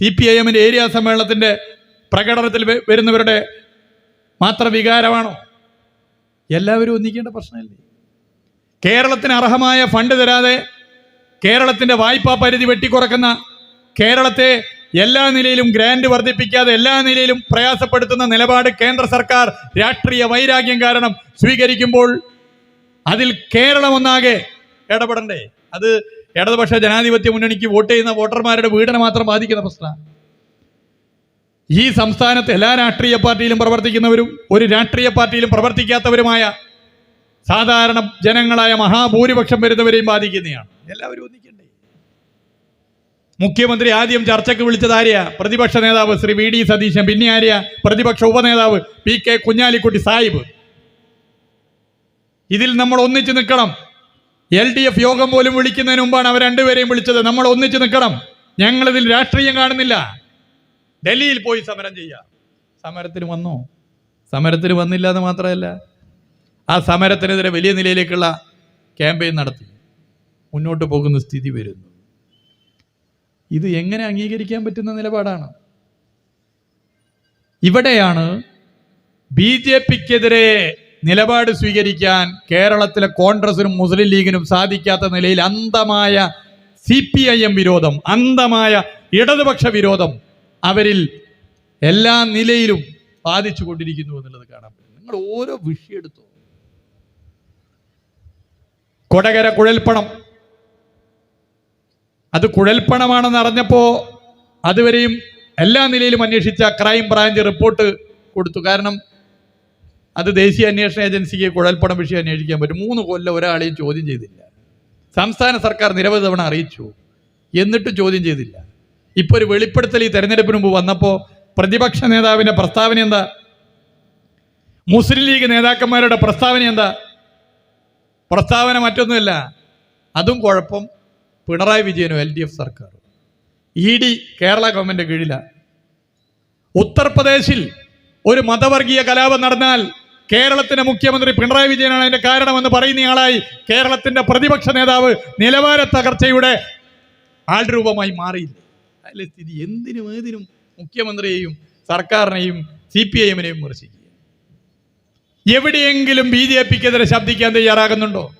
C P I എമ്മിന്റെ area സമ്മേളനത്തിന്റെ പ്രകടനത്തിൽ വരുന്നവരുടെ മാത്ര വികാരമാണോ? എല്ലാവരും ഒന്നിക്കേണ്ട പ്രശ്നമല്ലേ? കേരളത്തിന് അർഹമായ ഫണ്ട് തരാതെ കേരളത്തിന്റെ വായ്പാ പരിധി വെട്ടിക്കുറക്കുന്ന കേരളത്തെ എല്ലാ നിലയിലും ഗ്രാൻഡ് വർദ്ധിപ്പിക്കാതെ എല്ലാ നിലയിലും പ്രയാസപ്പെടുത്തുന്ന നിലപാട് കേന്ദ്ര സർക്കാർ രാഷ്ട്രീയ വൈരാഗ്യം കാരണം സ്വീകരിക്കുമ്പോൾ അതിൽ കേരളം ഒന്നാകെ ഇടപെടണ്ടേ? അത് ഇടതുപക്ഷ ജനാധിപത്യ മുന്നണിക്ക് വോട്ട് ചെയ്യുന്ന വോട്ടർമാരുടെ വീടിനെ മാത്രം ബാധിക്കുന്ന പ്രശ്നമാണ്. ഈ സംസ്ഥാനത്ത് എല്ലാ രാഷ്ട്രീയ പാർട്ടിയിലും പ്രവർത്തിക്കുന്നവരും ഒരു രാഷ്ട്രീയ പാർട്ടിയിലും പ്രവർത്തിക്കാത്തവരുമായ സാധാരണ ജനങ്ങളായ മഹാഭൂരിപക്ഷം വരുന്നവരെയും ബാധിക്കുന്നതാണ്. എല്ലാവരും ഒന്നിക്കണ്ടേ? മുഖ്യമന്ത്രി ആദ്യം ചർച്ചയ്ക്ക് വിളിച്ചത് ആര്യ? പ്രതിപക്ഷ നേതാവ് ശ്രീ വി ഡി സതീശൻ പിന്നെ ആര്യ? പ്രതിപക്ഷ ഉപനേതാവ് പി കെ കുഞ്ഞാലിക്കുട്ടി സാഹിബ്. ഇതിൽ നമ്മൾ ഒന്നിച്ചു നിൽക്കണം. എൽ ഡി എഫ് യോഗം പോലും വിളിക്കുന്നതിന് മുമ്പാണ് അവർ രണ്ടുപേരെയും വിളിച്ചത്. നമ്മൾ ഒന്നിച്ചു നിൽക്കണം. ഞങ്ങളിതിൽ രാഷ്ട്രീയം കാണുന്നില്ല. ഡൽഹിയിൽ പോയി സമരം ചെയ്യുക. സമരത്തിന് വന്നു? സമരത്തിന് വന്നില്ല എന്ന് മാത്രമല്ല ആ സമരത്തിനെതിരെ വലിയ നിലയിലേക്കുള്ള ക്യാമ്പയിൻ നടത്തി. മുന്നോട്ട് പോകുന്ന സ്ഥിതി വരുന്നു. ഇത് എങ്ങനെ അംഗീകരിക്കാൻ പറ്റുന്ന നിലപാടാണ്? ഇവിടെയാണ് ബി ജെ പിക്കെതിരെ നിലപാട് സ്വീകരിക്കാൻ കേരളത്തിലെ കോൺഗ്രസിനും മുസ്ലിം ലീഗിനും സാധിക്കാത്ത നിലയിൽ അന്തമായ സി പി ഐ എം വിരോധം അന്തമായ ഇടതുപക്ഷ വിരോധം അവരിൽ എല്ലാ നിലയിലും ബാധിച്ചു കൊണ്ടിരിക്കുന്നു എന്നുള്ളത് കാണാൻ പറ്റും. നിങ്ങൾ ഓരോ വിഷയം എടുത്തു? കൊടകര കുഴൽപ്പണം. അത് കുഴൽപ്പണമാണെന്ന് അറിഞ്ഞപ്പോൾ അതുവരെയും എല്ലാ നിലയിലും അന്വേഷിച്ച ക്രൈം ബ്രാഞ്ച് റിപ്പോർട്ട് കൊടുത്തു. കാരണം അത് ദേശീയ അന്വേഷണ ഏജൻസിക്ക് കുഴൽപ്പണം വിഷയം അന്വേഷിക്കാൻ പറ്റും. മൂന്ന് കൊല്ലം ഒരാളെയും ചോദ്യം ചെയ്തില്ല. സംസ്ഥാന സർക്കാർ നിരവധി തവണ അറിയിച്ചു. എന്നിട്ടും ചോദ്യം ചെയ്തില്ല. ഇപ്പോൾ ഒരു വെളിപ്പെടുത്തൽ ഈ തെരഞ്ഞെടുപ്പിന് മുമ്പ് വന്നപ്പോൾ പ്രതിപക്ഷ നേതാവിന്റെ പ്രസ്താവന എന്താ? മുസ്ലിം ലീഗ് നേതാക്കന്മാരുടെ പ്രസ്താവന എന്താ? പ്രസ്താവന മറ്റൊന്നുമല്ല. അതും കുഴപ്പം പിണറായി വിജയനും എൽ ഡി എഫ് സർക്കാർ ഇ ഡി കേരള ഗവൺമെന്റ് കീഴിലാണ്. ഉത്തർപ്രദേശിൽ ഒരു മതവർഗീയ കലാപം നടന്നാൽ കേരളത്തിന്റെ മുഖ്യമന്ത്രി പിണറായി വിജയനാണ് അതിന്റെ കാരണമെന്ന് പറയുന്നയാളായി കേരളത്തിന്റെ പ്രതിപക്ഷ നേതാവ് നിലവാര തകർച്ചയുടെ ആൾരൂപമായി മാറിയില്ല. അതിലെ സ്ഥിതി എന്തിനും ഏതിനും മുഖ്യമന്ത്രിയെയും സർക്കാരിനെയും സി പി ഐ എമ്മിനെയും വിമർശിക്കുക. എവിടെയെങ്കിലും ബി ജെ പിക്കെതിരെ ശബ്ദിക്കാൻ തയ്യാറാകുന്നുണ്ടോ?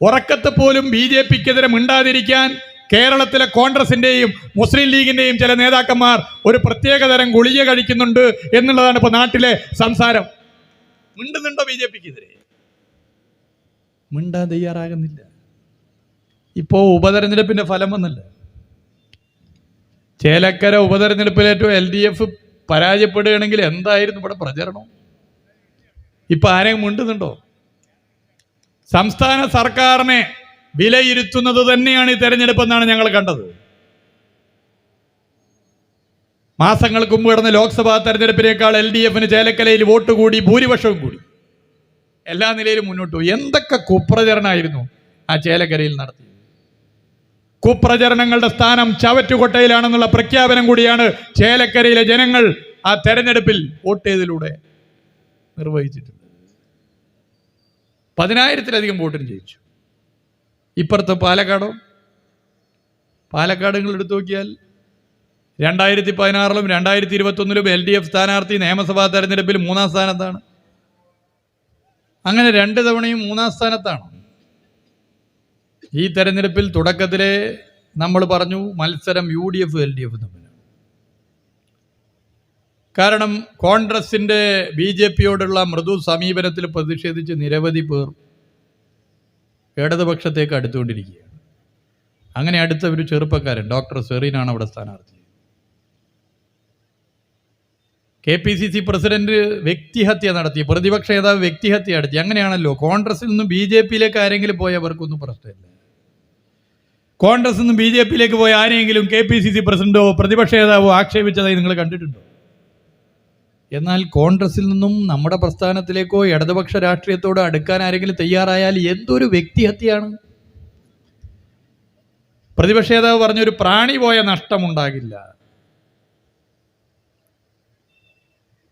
ഉറക്കത്ത് പോലും ബി ജെ പിക്കെതിരെ മിണ്ടാതിരിക്കാൻ കേരളത്തിലെ കോൺഗ്രസിന്റെയും മുസ്ലിം ലീഗിന്റെയും ചില നേതാക്കന്മാർ ഒരു പ്രത്യേകതരം ഗുളിക കഴിക്കുന്നുണ്ട് എന്നുള്ളതാണ് ഇപ്പോൾ നാട്ടിലെ സംസാരം. മിണ്ടുന്നുണ്ടോ ബി ജെ പിക്കെതിരെ? മിണ്ടാൻ തയ്യാറാകുന്നില്ല. ഇപ്പോ ഉപതെരഞ്ഞെടുപ്പിന്റെ ഫലം വന്നല്ല. ചേലക്കര ഉപതെരഞ്ഞെടുപ്പിലേറ്റവും എൽ ഡി എഫ് പരാജയപ്പെടുകയാണെങ്കിൽ എന്തായിരുന്നു ഇവിടെ പ്രചരണം? ഇപ്പൊ ആരെയും മിണ്ടുന്നുണ്ടോ? സംസ്ഥാന സർക്കാരിനെ വിലയിരുത്തുന്നത് തന്നെയാണ് ഈ തെരഞ്ഞെടുപ്പ് എന്നാണ് ഞങ്ങൾ കണ്ടത്. മാസങ്ങൾക്ക് മുമ്പ് നടന്ന ലോക്സഭാ തെരഞ്ഞെടുപ്പിനേക്കാൾ എൽ ഡി എഫിന് ചേലക്കലയിൽ വോട്ട് കൂടി ഭൂരിപക്ഷവും കൂടി. എല്ലാ നിലയിലും മുന്നോട്ട് പോയി. എന്തൊക്കെ കുപ്രചരണമായിരുന്നു ആ ചേലക്കരയിൽ നടത്തി കുപ്രചരണങ്ങളുടെ സ്ഥാനം ചവറ്റുകൊട്ടയിലാണെന്നുള്ള പ്രഖ്യാപനം കൂടിയാണ് ചേലക്കരയിലെ ജനങ്ങൾ ആ തെരഞ്ഞെടുപ്പിൽ വോട്ട് ചെയ്തതിലൂടെ നിർവഹിച്ചിട്ടുണ്ട് പതിനായിരത്തിലധികം വോട്ടിന് ജയിച്ചു. ഇപ്പുറത്ത് പാലക്കാടോ. പാലക്കാട് നിങ്ങൾ എടുത്തു നോക്കിയാൽ രണ്ടായിരത്തി പതിനാറിലും രണ്ടായിരത്തി ഇരുപത്തൊന്നിലും എൽ ഡി എഫ് സ്ഥാനാർത്ഥി നിയമസഭാ തെരഞ്ഞെടുപ്പിൽ മൂന്നാം സ്ഥാനത്താണ്. അങ്ങനെ രണ്ട് തവണയും മൂന്നാം സ്ഥാനത്താണ്. ഈ തെരഞ്ഞെടുപ്പിൽ തുടക്കത്തിലെ നമ്മൾ പറഞ്ഞു മത്സരം U D F L D F തമ്മിലാണ്. കാരണം കോൺഗ്രസിന്റെ ബി ജെ പിയോടുള്ള മൃദു സമീപനത്തിൽ പ്രതിഷേധിച്ച് നിരവധി പേർ ഇടതുപക്ഷത്തേക്ക് അടുത്തുകൊണ്ടിരിക്കുകയാണ്. അങ്ങനെ അടുത്ത ഒരു ചെറുപ്പക്കാരൻ ഡോക്ടർ സെറീനാണ് അവിടെ സ്ഥാനാർത്ഥി. K P C C president വ്യക്തിഹത്യ നടത്തി പ്രതിപക്ഷ നേതാവ് വ്യക്തിഹത്യ നടത്തി. അങ്ങനെയാണല്ലോ കോൺഗ്രസിൽ നിന്നും ബി ജെ പിയിലേക്ക് ആരെങ്കിലും പോയവർക്കൊന്നും പ്രശ്നമില്ല. കോൺഗ്രസ് നിന്നും ബി ജെ പിയിലേക്ക് പോയ ആരെങ്കിലും കെ പി സി സി പ്രസിഡന്റോ പ്രതിപക്ഷ നേതാവോ ആക്ഷേപിച്ചതായി നിങ്ങൾ കണ്ടിട്ടുണ്ടോ? എന്നാൽ കോൺഗ്രസിൽ നിന്നും നമ്മുടെ പ്രസ്ഥാനത്തിലേക്കോ ഇടതുപക്ഷ രാഷ്ട്രീയത്തോട് അടുക്കാൻ ആരെങ്കിലും തയ്യാറായാൽ എന്തൊരു വ്യക്തിഹത്യയാണ് പ്രതിപക്ഷ നേതാവ് പറഞ്ഞൊരു പ്രാണി പോയ നഷ്ടമുണ്ടാകില്ല.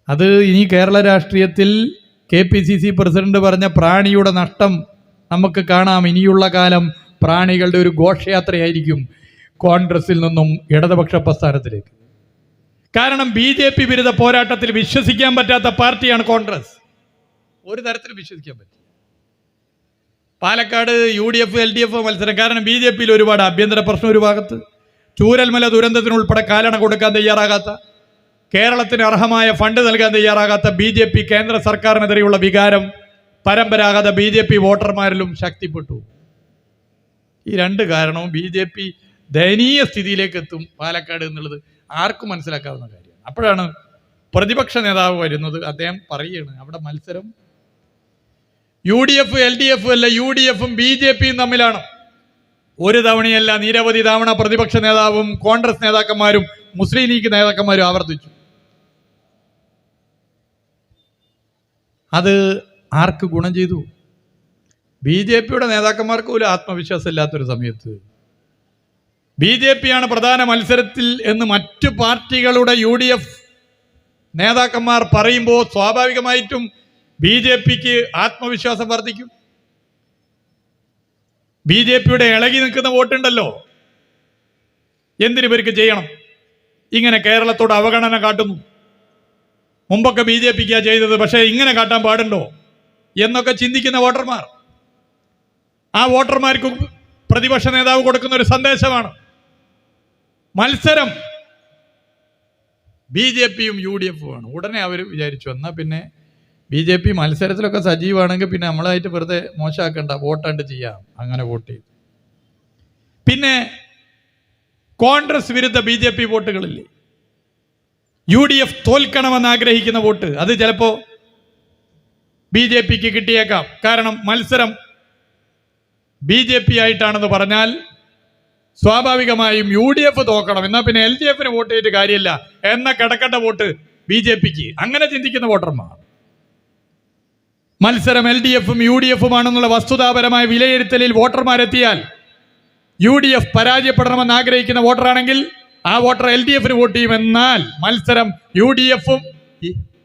അത് ഇനി കേരള രാഷ്ട്രീയത്തിൽ K P C C president പറഞ്ഞ പ്രാണിയുടെ നഷ്ടം നമുക്ക് കാണാം. ഇനിയുള്ള കാലം പ്രാണികളുടെ ഒരു ഘോഷയാത്രയായിരിക്കും കോൺഗ്രസിൽ നിന്നും ഇടതുപക്ഷ പ്രസ്ഥാനത്തിലേക്ക്. കാരണം ബി ജെ പി വിരുദ്ധ പോരാട്ടത്തിൽ വിശ്വസിക്കാൻ പറ്റാത്ത പാർട്ടിയാണ് കോൺഗ്രസ്. ഒരു തരത്തിൽ വിശ്വസിക്കാൻ പറ്റില്ല. Palakkad U D F L D F മത്സരം. കാരണം ബി ജെ പിയിൽ ഒരുപാട് ആഭ്യന്തര പ്രശ്നം ഒരു ഭാഗത്ത്. ചൂരൽമല ദുരന്തത്തിനുൾപ്പെടെ കാലണ കൊടുക്കാൻ തയ്യാറാകാത്ത കേരളത്തിന് അർഹമായ ഫണ്ട് നൽകാൻ തയ്യാറാകാത്ത ബി ജെ പി കേന്ദ്ര സർക്കാരിനെതിരെയുള്ള വികാരം പരമ്പരാഗത ബി ജെ പി വോട്ടർമാരിലും ശക്തിപ്പെട്ടു. ഈ രണ്ട് കാരണവും ബി ജെ പി ദയനീയ സ്ഥിതിയിലേക്ക് എത്തും പാലക്കാട് എന്നുള്ളത്. ആർക്കും മനസ്സിലാക്കാവുന്ന കാര്യമാണ്. അപ്പോഴാണ് പ്രതിപക്ഷ നേതാവ് വരുന്നത്. അദ്ദേഹം പറയുകയാണ് അവിടെ മത്സരം U D F L D F അല്ല യു ഡി എഫും ബി ജെ പിയും തമ്മിലാണ്. ഒരു തവണയല്ല നിരവധി തവണ പ്രതിപക്ഷ നേതാവും കോൺഗ്രസ് നേതാക്കന്മാരും മുസ്ലിം ലീഗ് നേതാക്കന്മാരും ആവർത്തിച്ചു. അത് ആർക്ക് ഗുണം ചെയ്തു? ബി ജെ പിയുടെ നേതാക്കന്മാർക്ക് പോലും ആത്മവിശ്വാസം ഇല്ലാത്തൊരു സമയത്ത് ബി ജെ പിയാണ് പ്രധാന മത്സരത്തിൽ എന്ന് മറ്റു പാർട്ടികളുടെ യു ഡി എഫ് നേതാക്കന്മാർ പറയുമ്പോൾ സ്വാഭാവികമായിട്ടും ബി ജെ പിക്ക് ആത്മവിശ്വാസം വർദ്ധിക്കും. ബി ജെ പിയുടെ ഇളകി നിൽക്കുന്ന വോട്ടുണ്ടല്ലോ. എന്തിനു ഇവർക്ക് ചെയ്യണം? ഇങ്ങനെ കേരളത്തോട് അവഗണന കാട്ടുന്നു. മുമ്പൊക്കെ ബി ജെ പിക്കാണ് ചെയ്തത് പക്ഷേ ഇങ്ങനെ കാട്ടാൻ പാടുണ്ടോ എന്നൊക്കെ ചിന്തിക്കുന്ന വോട്ടർമാർ. ആ വോട്ടർമാർക്ക് പ്രതിപക്ഷ നേതാവ് കൊടുക്കുന്ന ഒരു സന്ദേശമാണ്. മത്സരം. ബി ജെ പിയും യു ഡി എഫും ആണ് ഉടനെ അവർ വിചാരിച്ചു എന്നാൽ പിന്നെ ബി ജെ പി മത്സരത്തിലൊക്കെ സജീവമാണെങ്കിൽ പിന്നെ നമ്മളായിട്ട് വെറുതെ മോശമാക്കണ്ട വോട്ടാണ്ട് ചെയ്യാം. അങ്ങനെ വോട്ട് ചെയ്തു. പിന്നെ കോൺഗ്രസ് വിരുദ്ധ ബി ജെ പി വോട്ടുകളില്ലേ? യു ഡി എഫ് തോൽക്കണമെന്ന് ആഗ്രഹിക്കുന്ന വോട്ട് അത് ചിലപ്പോൾ ബി ജെ പിക്ക് കിട്ടിയേക്കാം. കാരണം മത്സരം ബി ജെ പി ആയിട്ടാണെന്ന് പറഞ്ഞാൽ സ്വാഭാവികമായും യു ഡി എഫ് തോക്കണം. എന്നാൽ പിന്നെ എൽ ഡി എഫിന് വോട്ട് ചെയ്തിട്ട് കാര്യമില്ല. എന്ന കിടക്കട്ട വോട്ട് ബി ജെ പിക്ക്. അങ്ങനെ ചിന്തിക്കുന്ന വോട്ടർമാർ. മത്സരം എൽ ഡി എഫും യു ഡി എഫുമാണെന്നുള്ള വസ്തുതാപരമായ വിലയിരുത്തലിൽ വോട്ടർമാരെത്തിയാൽ യു ഡി എഫ് പരാജയപ്പെടണമെന്ന് ആഗ്രഹിക്കുന്ന വോട്ടറാണെങ്കിൽ ആ വോട്ടർ എൽ ഡി എഫിന് വോട്ട് ചെയ്യും എന്നാൽ മത്സരം യു ഡി എഫും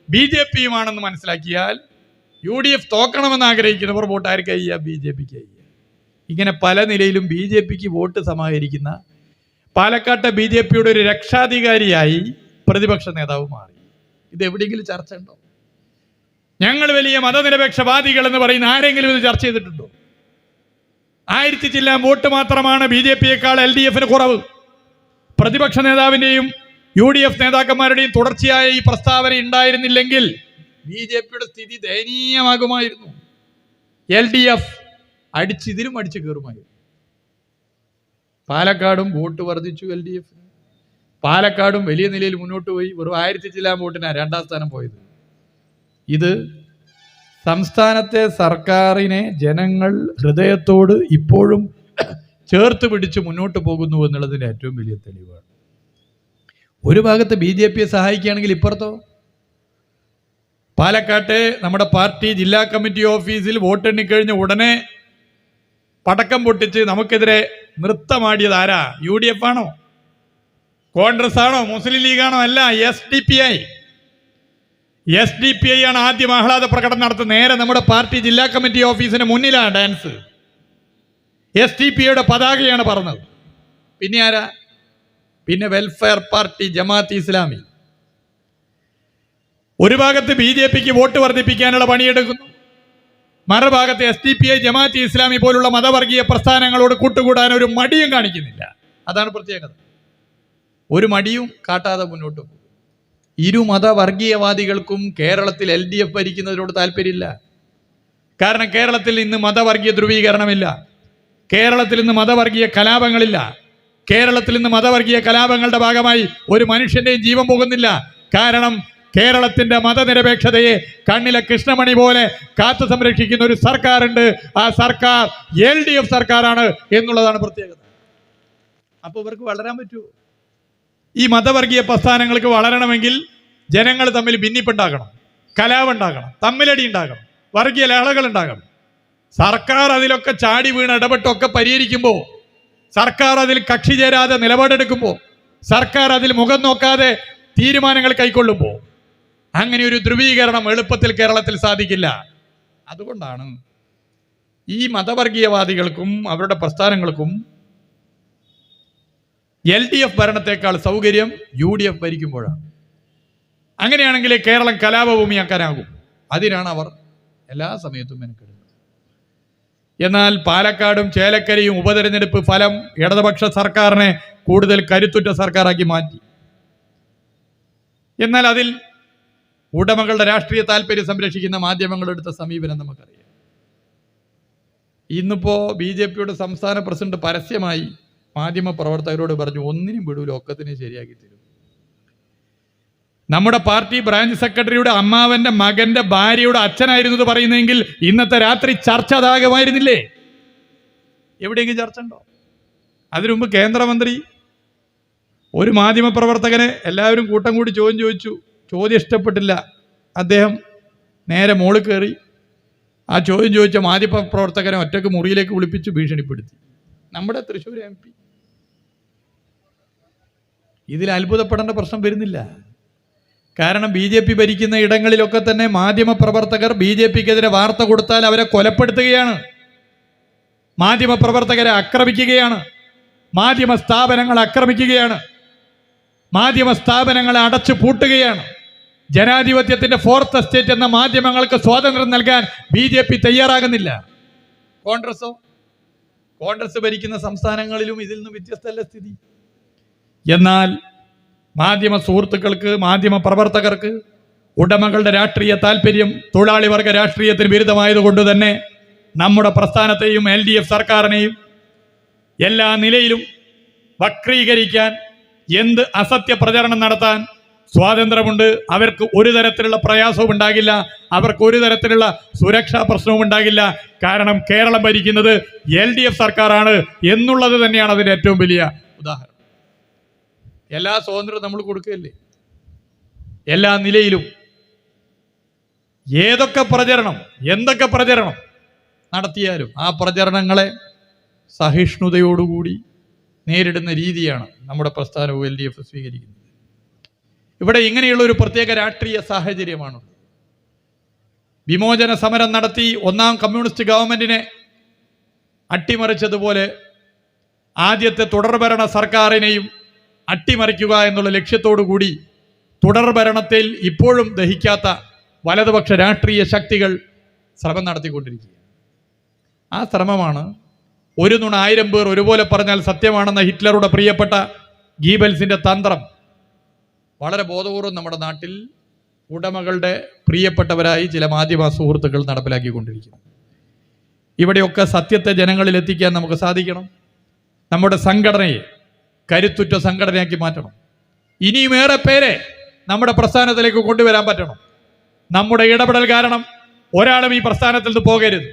ബി ജെ പിയുമാണെന്ന് മനസ്സിലാക്കിയാൽ യു ഡി എഫ് തോക്കണമെന്ന് ആഗ്രഹിക്കുന്നവർ വോട്ട് ബി ജെ പിക്ക് ചെയ്യുക ഇങ്ങനെ പല നിലയിലും ബി ജെ പിക്ക് വോട്ട് സമാഹരിക്കുന്ന പാലക്കാട്ടെ ബി ജെ പിയുടെ ഒരു രക്ഷാധികാരിയായി പ്രതിപക്ഷ നേതാവ് മാറി. ഇത് എവിടെയെങ്കിലും ചർച്ച ഉണ്ടോ ഞങ്ങൾ വലിയ മതനിരപേക്ഷവാദികൾ എന്ന് പറയുന്ന ആരെങ്കിലും ഇത് ചർച്ച ചെയ്തിട്ടുണ്ടോ? ആയിരത്തി ചില്ലാൻ വോട്ട് മാത്രമാണ് ബി ജെ പിയേക്കാൾ എൽ ഡി എഫിന് കുറവ്. പ്രതിപക്ഷ നേതാവിന്റെയും യു ഡി എഫ് നേതാക്കന്മാരുടെയും തുടർച്ചയായ ഈ പ്രസ്താവന ഉണ്ടായിരുന്നില്ലെങ്കിൽ ബി ജെ പിയുടെ സ്ഥിതി ദയനീയമാകുമായിരുന്നു. എൽ ഡി എഫ് അടിച്ച് ഇതിലും അടിച്ച് കയറുമായി. പാലക്കാടും വോട്ട് വർദ്ധിച്ചു എൽ ഡി എഫ് പാലക്കാടും വലിയ നിലയിൽ മുന്നോട്ട് പോയി. വെറും ആയിരത്തി ചില്ലാൻ വോട്ടിനാണ് രണ്ടാം സ്ഥാനം പോയത്. ഇത് സംസ്ഥാനത്തെ സർക്കാരിനെ ജനങ്ങൾ ഹൃദയത്തോട് ഇപ്പോഴും ചേർത്ത് പിടിച്ച് മുന്നോട്ട് പോകുന്നു എന്നുള്ളതിന്റെ ഏറ്റവും വലിയ തെളിവാണ്. ഒരു ഭാഗത്ത് ബി ജെ പിയെ സഹായിക്കുകയാണെങ്കിൽ ഇപ്പുറത്തോ? പാലക്കാട്ടെ നമ്മുടെ പാർട്ടി ജില്ലാ കമ്മിറ്റി ഓഫീസിൽ വോട്ടെണ്ണിക്കഴിഞ്ഞ ഉടനെ പടക്കം പൊട്ടിച്ച് നമുക്കെതിരെ നൃത്തമാടിയത് ആരാ? യു ഡി എഫ് ആണോ? കോൺഗ്രസ് ആണോ? മുസ്ലിം ലീഗാണോ അല്ല S D P I S D P I ആണ് ആദ്യം ആഹ്ലാദ പ്രകടനം നടത്തുന്നത്. നേരെ നമ്മുടെ പാർട്ടി ജില്ലാ കമ്മിറ്റി ഓഫീസിന് മുന്നിലാണ് ഡാൻസ്. എസ് ഡി പി ഐയുടെ പതാകയാണ് പറഞ്ഞത് പിന്നെ ആരാ? പിന്നെ വെൽഫെയർ പാർട്ടി ജമാഅത്ത് ഇസ്ലാമി. ഒരു ഭാഗത്ത് ബി ജെ പിക്ക് വോട്ട് വർദ്ധിപ്പിക്കാനുള്ള പണിയെടുക്കുന്നു. മറുഭാഗത്ത് S D P I Jamaat Islami പോലുള്ള മതവർഗീയ പ്രസ്ഥാനങ്ങളോട് കൂട്ടുകൂടാൻ ഒരു മടിയും കാണിക്കുന്നില്ല. അതാണ് പ്രത്യേകത. ഒരു മടിയും കാട്ടാതെ മുന്നോട്ട് പോകും. ഇരു മതവർഗീയവാദികൾക്കും കേരളത്തിൽ എൽ ഡി എഫ് ഭരിക്കുന്നതിനോട് താല്പര്യമില്ല. കാരണം കേരളത്തിൽ ഇന്ന് മതവർഗീയ ധ്രുവീകരണമില്ല. കേരളത്തിൽ ഇന്ന് മതവർഗീയ കലാപങ്ങളില്ല. കേരളത്തിൽ ഇന്ന് മതവർഗീയ കലാപങ്ങളുടെ ഭാഗമായി ഒരു മനുഷ്യന്റെയും ജീവൻ പോകുന്നില്ല. കാരണം കേരളത്തിന്റെ മതനിരപേക്ഷതയെ കണ്ണിലെ കൃഷ്ണമണി പോലെ കാത്തു സംരക്ഷിക്കുന്ന ഒരു സർക്കാരുണ്ട്. ആ സർക്കാർ എൽ ഡി എഫ് സർക്കാരാണ് എന്നുള്ളതാണ് പ്രത്യേകത. അപ്പോൾ ഇവർക്ക് വളരാൻ പറ്റുമോ? ഈ മതവർഗീയ പ്രസ്ഥാനങ്ങൾക്ക് വളരണമെങ്കിൽ ജനങ്ങൾ തമ്മിൽ ഭിന്നിപ്പുണ്ടാകണം കലാപുണ്ടാകണം തമ്മിലടി ഉണ്ടാകണം വർഗീയ ലഹളകൾ ഉണ്ടാകണം സർക്കാർ അതിലൊക്കെ ചാടി വീണ് ഇടപെട്ടൊക്കെ പരിഹരിക്കുമ്പോൾ സർക്കാർ അതിൽ കക്ഷി ചേരാതെ നിലപാടെടുക്കുമ്പോൾ സർക്കാർ അതിൽ മുഖം നോക്കാതെ തീരുമാനങ്ങൾ കൈക്കൊള്ളുമ്പോൾ അങ്ങനെ ഒരു ധ്രുവീകരണം എളുപ്പത്തിൽ കേരളത്തിൽ സാധിക്കില്ല. അതുകൊണ്ടാണ് ഈ മതവർഗീയവാദികൾക്കും അവരുടെ പ്രസ്ഥാനങ്ങൾക്കും എൽ ഡി എഫ് ഭരണത്തെക്കാൾ സൗകര്യം യു ഡി എഫ് ഭരിക്കുമ്പോഴാണ്. അങ്ങനെയാണെങ്കിൽ കേരളം കലാപഭൂമിയാക്കാനാകും. അതിനാണ് അവർ എല്ലാ സമയത്തും മെനക്കെടുന്നത്. എന്നാൽ പാലക്കാടും ചേലക്കരയും ഉപതെരഞ്ഞെടുപ്പ് ഫലം ഇടതുപക്ഷ സർക്കാരിനെ കൂടുതൽ കരുത്തുറ്റ സർക്കാരാക്കി മാറ്റി. എന്നാൽ അതിൽ ഉടമകളുടെ രാഷ്ട്രീയ താല്പര്യം സംരക്ഷിക്കുന്ന മാധ്യമങ്ങളെടുത്ത സമീപനം നമുക്കറിയാം. ഇന്നിപ്പോ ബി ജെ പിയുടെ സംസ്ഥാന പ്രസിഡന്റ് പരസ്യമായി മാധ്യമ പ്രവർത്തകരോട് പറഞ്ഞു ഒന്നിനും വിടൂല ഒക്കത്തിനും ശരിയാക്കി തരും. നമ്മുടെ പാർട്ടി ബ്രാഞ്ച് സെക്രട്ടറിയുടെ അമ്മാവന്റെ മകന്റെ ഭാര്യയുടെ അച്ഛനായിരുന്നു പറയുന്നെങ്കിൽ ഇന്നത്തെ രാത്രി ചർച്ച അതാകുമായിരുന്നില്ലേ? എവിടെയെങ്കിലും ചർച്ച ഉണ്ടോ? അതിനുമുമ്പ് കേന്ദ്രമന്ത്രി ഒരു മാധ്യമ പ്രവർത്തകനെ എല്ലാവരും കൂട്ടം കൂടി ചോദ്യം ചോദിച്ചു. ചോദ്യം ഇഷ്ടപ്പെട്ടില്ല. അദ്ദേഹം നേരെ മോളിൽ കയറി ആ ചോദ്യം ചോദിച്ച മാധ്യമ പ്രവർത്തകനെ ഒറ്റയ്ക്ക് മുറിയിലേക്ക് വിളിപ്പിച്ച് ഭീഷണിപ്പെടുത്തി. നമ്മുടെ തൃശ്ശൂർ എം പി. ഇതിൽ അത്ഭുതപ്പെടേണ്ട പ്രശ്നം വരുന്നില്ല. കാരണം ബി ജെ പി ഭരിക്കുന്ന ഇടങ്ങളിലൊക്കെ തന്നെ മാധ്യമ പ്രവർത്തകർ ബി ജെ പിക്കെതിരെ വാർത്ത കൊടുത്താൽ അവരെ കൊലപ്പെടുത്തുകയാണ്. മാധ്യമപ്രവർത്തകരെ ആക്രമിക്കുകയാണ്. മാധ്യമ സ്ഥാപനങ്ങൾ ആക്രമിക്കുകയാണ്. മാധ്യമ സ്ഥാപനങ്ങളെ അടച്ചു പൂട്ടുകയാണ്. ജനാധിപത്യത്തിന്റെ ഫോർത്ത് എസ്റ്റേറ്റ് എന്ന മാധ്യമങ്ങൾക്ക് സ്വാതന്ത്ര്യം നൽകാൻ ബി ജെ പി തയ്യാറാകുന്നില്ല. കോൺഗ്രസോ? കോൺഗ്രസ് ഭരിക്കുന്ന സംസ്ഥാനങ്ങളിലും ഇതിൽ നിന്ന് വ്യത്യസ്തമല്ല സ്ഥിതി. എന്നാൽ മാധ്യമ സുഹൃത്തുക്കൾക്ക് മാധ്യമ പ്രവർത്തകർക്ക് ഉടമകളുടെ രാഷ്ട്രീയ താല്പര്യം തൊഴിലാളി വർഗ രാഷ്ട്രീയത്തിന് വിരുദ്ധമായതുകൊണ്ട് തന്നെ നമ്മുടെ പ്രസ്ഥാനത്തെയും എൽ ഡി എഫ് സർക്കാരിനെയും എല്ലാ നിലയിലും വക്രീകരിക്കാൻ എന്ത് അസത്യ പ്രചരണം നടത്താൻ സ്വാതന്ത്ര്യമുണ്ട്. അവർക്ക് ഒരു തരത്തിലുള്ള പ്രയാസവും ഉണ്ടാകില്ല. അവർക്ക് ഒരു തരത്തിലുള്ള സുരക്ഷാ പ്രശ്നവും ഉണ്ടാകില്ല. കാരണം കേരളം ഭരിക്കുന്നത് എൽ ഡി എഫ് സർക്കാരാണ് എന്നുള്ളത് തന്നെയാണ് അതിന്റെ ഏറ്റവും വലിയ ഉദാഹരണം. എല്ലാ സ്വാതന്ത്ര്യവും നമ്മൾ കൊടുക്കുകയല്ലേ? എല്ലാ നിലയിലും. ഏതൊക്കെ പ്രചരണം എന്തൊക്കെ പ്രചരണം നടത്തിയാലും ആ പ്രചരണങ്ങളെ സഹിഷ്ണുതയോടുകൂടി നേരിടുന്ന രീതിയാണ് നമ്മുടെ പ്രസ്ഥാനവും എൽ ഡി എഫ് സ്വീകരിക്കുന്നത്. ഇവിടെ ഇങ്ങനെയുള്ള ഒരു പ്രത്യേക രാഷ്ട്രീയ സാഹചര്യമാണ്. വിമോചന സമരം നടത്തി ഒന്നാം കമ്മ്യൂണിസ്റ്റ് ഗവൺമെന്റിനെ അട്ടിമറിച്ചതുപോലെ ആദ്യത്തെ തുടർഭരണ സർക്കാരിനെയും അട്ടിമറിക്കുക എന്നുള്ള ലക്ഷ്യത്തോടു കൂടി തുടർഭരണത്തിൽ ഇപ്പോഴും ദഹിക്കാത്ത വലതുപക്ഷ രാഷ്ട്രീയ ശക്തികൾ ശ്രമം നടത്തിക്കൊണ്ടിരിക്കുക ആ ശ്രമമാണ് ഒരു നുണ ആയിരം പേർ ഒരുപോലെ പറഞ്ഞാൽ സത്യമാണെന്ന ഹിറ്റ്ലറുടെ പ്രിയപ്പെട്ട ഗീബൽസിന്റെ തന്ത്രം വളരെ ബോധപൂർവം നമ്മുടെ നാട്ടിൽ ഉടമകളുടെ പ്രിയപ്പെട്ടവരായി ചില മാധ്യമ സുഹൃത്തുക്കൾ നടപ്പിലാക്കിക്കൊണ്ടിരിക്കുന്നു. ഇവിടെയൊക്കെ സത്യത്തെ ജനങ്ങളിൽ എത്തിക്കാൻ നമുക്ക് സാധിക്കണം. നമ്മുടെ സംഘടനയെ കരുത്തുറ്റ സംഘടനയാക്കി മാറ്റണം. ഇനിയും ഏറെ പേരെ നമ്മുടെ പ്രസ്ഥാനത്തിലേക്ക് കൊണ്ടുവരാൻ പറ്റണം. നമ്മുടെ ഇടപെടൽ കാരണം ഒരാളും ഈ പ്രസ്ഥാനത്തിൽ നിന്ന് പോകരുത്.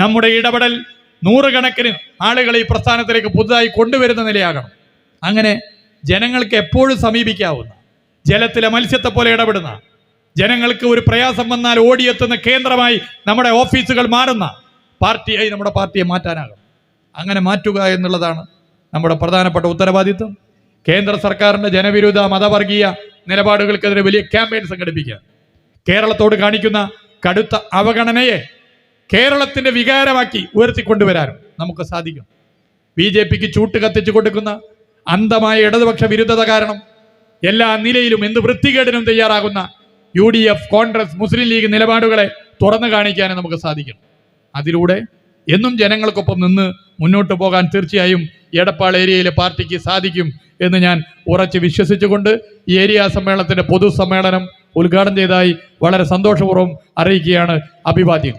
നമ്മുടെ ഇടപെടൽ നൂറുകണക്കിന് ആളുകളെ ഈ പ്രസ്ഥാനത്തിലേക്ക് പുതുതായി കൊണ്ടുവരുന്ന നിലയാകണം. അങ്ങനെ ജനങ്ങൾക്ക് എപ്പോഴും സമീപിക്കാവുന്ന ജലത്തിലെ മത്സ്യത്തെ പോലെ ഇടപെടുന്ന. ജനങ്ങൾക്ക് ഒരു പ്രയാസം വന്നാൽ ഓടിയെത്തുന്ന കേന്ദ്രമായി നമ്മുടെ ഓഫീസുകൾ മാറുന്ന പാർട്ടിയായി നമ്മുടെ പാർട്ടിയെ മാറ്റാനാകും. അങ്ങനെ മാറ്റുക എന്നുള്ളതാണ് നമ്മുടെ പ്രധാനപ്പെട്ട ഉത്തരവാദിത്വം. കേന്ദ്ര സർക്കാരിന്റെ ജനവിരുദ്ധ മതവർഗീയ നിലപാടുകൾക്കെതിരെ വലിയ ക്യാമ്പയിൻ സംഘടിപ്പിക്കുക. കേരളത്തോട് കാണിക്കുന്ന കടുത്ത അവഗണനയെ കേരളത്തിന്റെ വികാരമാക്കി ഉയർത്തിക്കൊണ്ടുവരാനും നമുക്ക് സാധിക്കും. ബി ജെ പിക്ക് ചൂട്ട് കത്തിച്ചു കൊടുക്കുന്ന അന്ധമായ ഇടതുപക്ഷ വിരുദ്ധത കാരണം എല്ലാ നിലയിലും എന്ത് വൃത്തികേടിനും തയ്യാറാകുന്ന U D F Congress Muslim League നിലപാടുകളെ തുറന്നു കാണിക്കാനും നമുക്ക് സാധിക്കും. അതിലൂടെ എന്നും ജനങ്ങൾക്കൊപ്പം നിന്ന് മുന്നോട്ട് പോകാൻ തീർച്ചയായും എടപ്പാൾ ഏരിയയിലെ പാർട്ടിക്ക് സാധിക്കും എന്ന് ഞാൻ ഉറച്ച് വിശ്വസിച്ചുകൊണ്ട് ഈ ഏരിയ സമ്മേളനത്തിന്റെ പൊതുസമ്മേളനം ഉദ്ഘാടനം ചെയ്തതായി വളരെ സന്തോഷപൂർവം അറിയിക്കുകയാണ് അഭിവാദ്യം